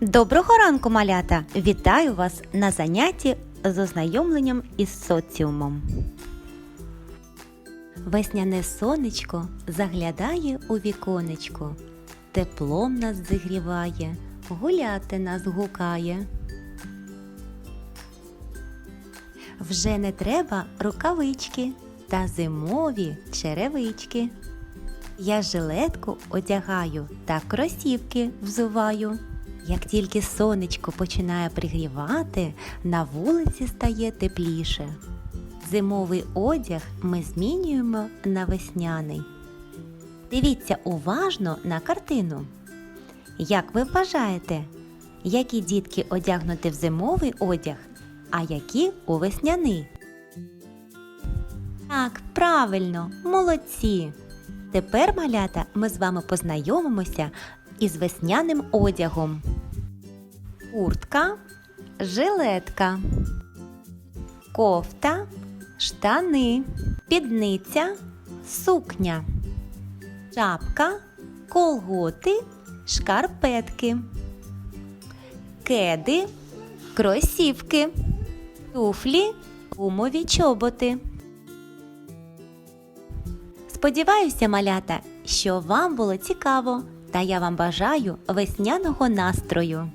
Доброго ранку, малята! Вітаю вас на занятті з ознайомленням із соціумом. Весняне сонечко заглядає у віконечко, теплом нас зігріває, гуляти нас гукає. Вже не треба рукавички та зимові черевички. Я жилетку одягаю та кросівки взуваю. Як тільки сонечко починає пригрівати, на вулиці стає тепліше. Зимовий одяг ми змінюємо на весняний. Дивіться уважно на картину. Як ви вважаєте, які дітки одягнуті в зимовий одяг, а які у весняний? Так, правильно, молодці! Тепер, малята, ми з вами познайомимося із весняним одягом. Куртка, жилетка, кофта, штани, підниця, сукня, шапка, колготи, шкарпетки, кеди, кросівки, туфлі, гумові чоботи. Сподіваюся, малята, що вам було цікаво, та я вам бажаю весняного настрою.